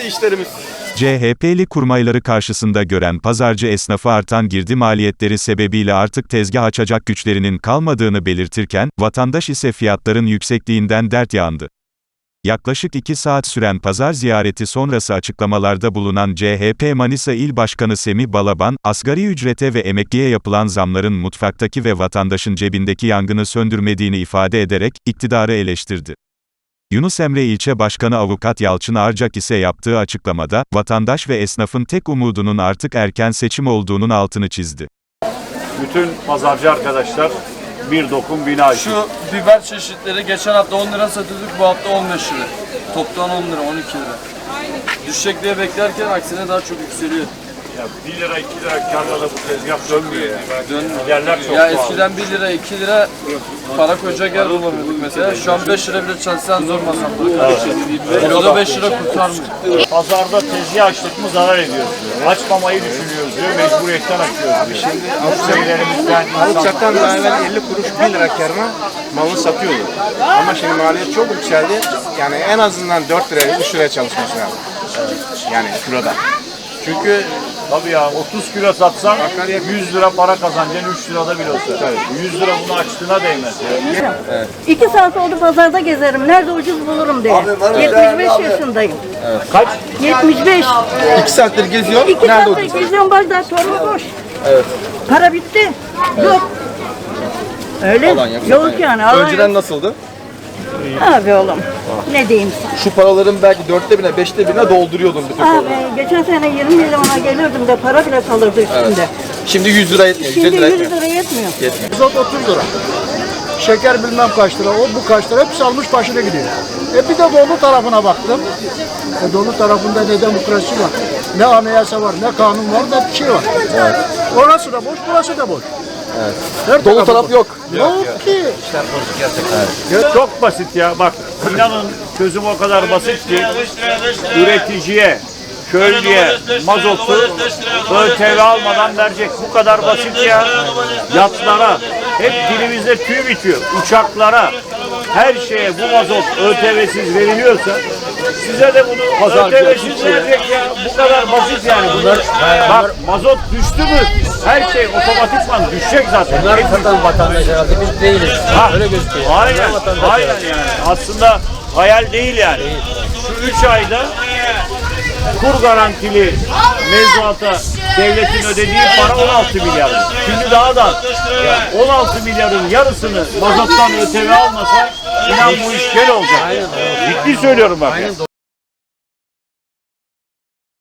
bitti işlerimiz. CHP'li kurmayları karşısında gören pazarcı esnafı artan girdi maliyetleri sebebiyle artık tezgah açacak güçlerinin kalmadığını belirtirken, vatandaş ise fiyatların yüksekliğinden dert yandı. Yaklaşık 2 saat süren pazar ziyareti sonrası açıklamalarda bulunan CHP Manisa İl Başkanı Semih Balaban, asgari ücrete ve emekliye yapılan zamların mutfaktaki ve vatandaşın cebindeki yangını söndürmediğini ifade ederek, iktidarı eleştirdi. Yunus Emre İlçe Başkanı Avukat Yalçın Arcak ise yaptığı açıklamada, vatandaş ve esnafın tek umudunun artık erken seçim olduğunun altını çizdi. Bütün pazarcı arkadaşlar bir dokun bina. Şu biber çeşitleri geçen hafta 10 lira satıyorduk, bu hafta 15 lira. Toptan 10 lira, 12 lira. Düşecek diye beklerken aksine daha çok yükseliyor. Ya 1 lira 2 lira karla da bu tezgah dönmüyor ya. Dönmüyor. Yerler çok Ya pahalı. eskiden 1 lira, 2 lira para koyacak yer bulamıyorduk mesela. Şu an 5 lira bile çalışsan zor masrafları karşılıyor. Kiloda 5 lira kurtarmıyor. Pazarda tezgah açtık mı zarar ediyoruz diyor. Açmamayı düşünüyoruz diyor. Mecburiyetten açıyoruz diyor. Şimdi şeylerimizden Alçaktan daha evvel 50 kuruş 1 lira karına malını satıyordu. Ama şimdi maliyet çok yükseldi. Yani en azından 4 liraya 3 liraya çalışması lazım. Yani kiloda. Çünkü Tabii ya 30 kilo satsan 100 lira para kazanacaksın 3 lirada bile olsa. 100 lira bunu açtığına değmez ya. İki saat oldu pazarda gezerim. Nerede ucuz bulurum diye. 75 yaşındayım. Kaç? 75. 2 saattir geziyor. İki saattir geziyorum bardağı torba boş. Evet. Para bitti. Yok. Öyle yok yani. alan Önceden nasıldı? yok. Abi oğlum. Ne diyeyim sana? Şu paraların belki dörtte birine, beşte birine dolduruyordun bütün Abi geçen sene 20 milyona gelirdim de para bile kalırdı üstünde. Şimdi 100 lira yetmiyor, Şimdi 100 lira yetmiyor. Mazot 30 lira. Şeker bilmem kaç lira, o bu kaç lira hepsi almış başına gidiyor. E bir de dolu tarafına baktım. E dolu tarafında ne demokrasi var, ne anayasa var, ne kanun var, ne bir şey var. Orası da boş, burası da boş. Evet. Dolu taraf yok. Yok ki. Çok basit ya bak inanın çözüm o kadar basit ki üreticiye, köylüye mazotu ÖTV almadan verecek. Bu kadar basit ya. Yatlara, hep dilimizde tüy bitiyor. Uçaklara, her şeye bu mazot ÖTV'siz veriliyorsa size de bunu verecek ya. Bu kadar basit yani. Bunlar, bak mazot düştü mü her şey otomatikman düşecek zaten. Bunlar vatandaş herhalde biz değiliz. Ha, Öyle gözüküyor. Aynen, aynen yani. Aslında hayal değil yani. Şu üç ayda kur garantili mevzuata devletin ödediği para 16 milyar. Şimdi daha da yani 16 milyarın yarısını mazottan ÖTV almasa inan bu iş gel olacak. Ciddi söylüyorum bak.